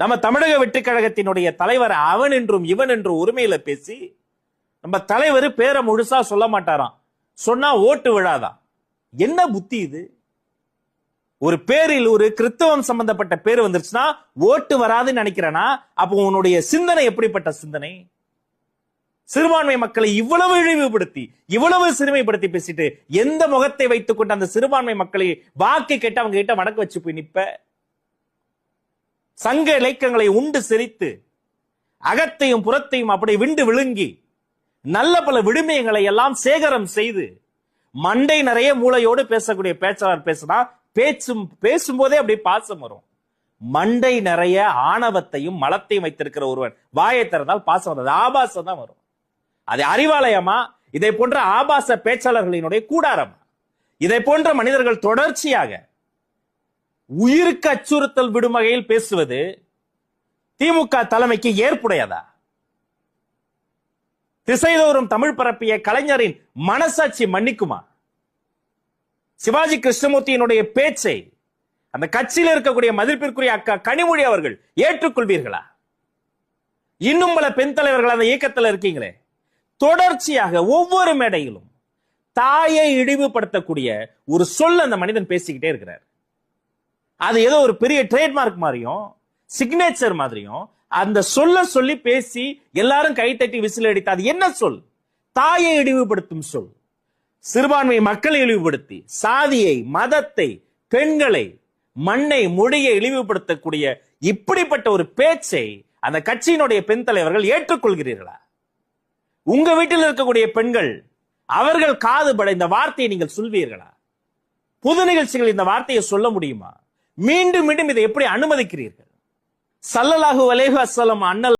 நம்ம தமிழக வெற்றி கழகத்தினுடைய தலைவர் அவன் என்றும் இவன் என்றும் உரிமையில பேசி நம்ம தலைவர் பேரை முழுசா சொல்ல மாட்டாராம். சொன்னா ஓட்டு விழாதான் என்ன புத்தி இது? ஒரு பேரில் ஒரு கிறிஸ்தவம் சம்பந்தப்பட்ட பேர் வந்துருச்சுன்னா ஓட்டு வராதுன்னு நினைக்கிறேனா அப்போ உன்னுடைய சிந்தனை எப்படிப்பட்ட சிந்தனை? சிறுபான்மை மக்களை இவ்வளவு இழிவுபடுத்தி இவ்வளவு சிறுமைப்படுத்தி பேசிட்டு எந்த முகத்தை வைத்துக் கொண்டு அந்த சிறுபான்மை மக்களை வாக்கு கேட்டு அவங்க கிட்ட வணக்க வச்சு போய் நிப்ப? சங்க இலக்கியங்களை உண்டு சிரித்து அகத்தையும் புறத்தையும் அப்படி விண்டு விழுங்கி நல்ல பல விடுமையங்களை எல்லாம் சேகரம் செய்து மண்டை நிறைய மூளையோடு பேசக்கூடிய பேச்சாளர் பேசினா பேச்சும் பேசும்போதே அப்படி பாசம் வரும். மண்டை நிறைய ஆணவத்தையும் மலத்தையும் வைத்திருக்கிற ஒருவன். வாயை திறந்தால் பாசம் வந்தது ஆபாசம் தான் வரும். அது அறிவாலயமா? இதை போன்ற ஆபாச பேச்சாளர்களினுடைய கூடாரமா? இதை போன்ற மனிதர்கள் தொடர்ச்சியாக உயிருக்கு அச்சுறுத்தல் விடும் வகையில் பேசுவது திமுக தலைமைக்கு ஏற்புடையதா? திசைதோறும் தமிழ் பரப்பிய கலைஞரின் மனசாட்சி மன்னிக்குமா? சிவாஜி கிருஷ்ணமூர்த்தியினுடைய பேச்சை அந்த கட்சியில் இருக்கக்கூடிய மதிப்பிற்குரிய அக்கா கனிமொழி அவர்கள் ஏற்றுக்கொள்வீர்களா? இன்னும் பல பெண் தலைவர்கள் அந்த இயக்கத்தில் இருக்கீங்களே. தொடர்ச்சியாக ஒவ்வொரு மேடையிலும் தாயை இழிவுபடுத்தக்கூடிய ஒரு சொல் அந்த மனிதன் பேசிக்கிட்டே இருக்கிறார். அது ஏதோ ஒரு பெரிய ட்ரேட்மார்க் மாதிரியும் சிக்னேச்சர் மாதிரியும் அந்த சொல்ல சொல்லி பேசி எல்லாரும் கைத்தட்டி விசில் அடித்து அது என்ன சொல்? தாயை இழிவுபடுத்தும் சொல். சிறுபான்மை மக்களை இழிவுபடுத்தி சாதியை மதத்தை பெண்களை மண்ணை மொழியை இழிவுபடுத்தக்கூடிய இப்படிப்பட்ட ஒரு பேச்சை அந்த கட்சியினுடைய பெண் தலைவர்கள் ஏற்றுக்கொள்கிறீர்களா? உங்க வீட்டில் இருக்கக்கூடிய பெண்கள் அவர்கள் காதுபட இந்த வார்த்தையை நீங்கள் சொல்வீர்களா? பொது நிகழ்ச்சிகள் இந்த வார்த்தையை சொல்ல முடியுமா? மீண்டும் மீண்டும் இதை எப்படி அனுமதிக்கிறீர்கள்? சல்லல்லாஹு வலேஹு வஸல்லம் அண்ணல்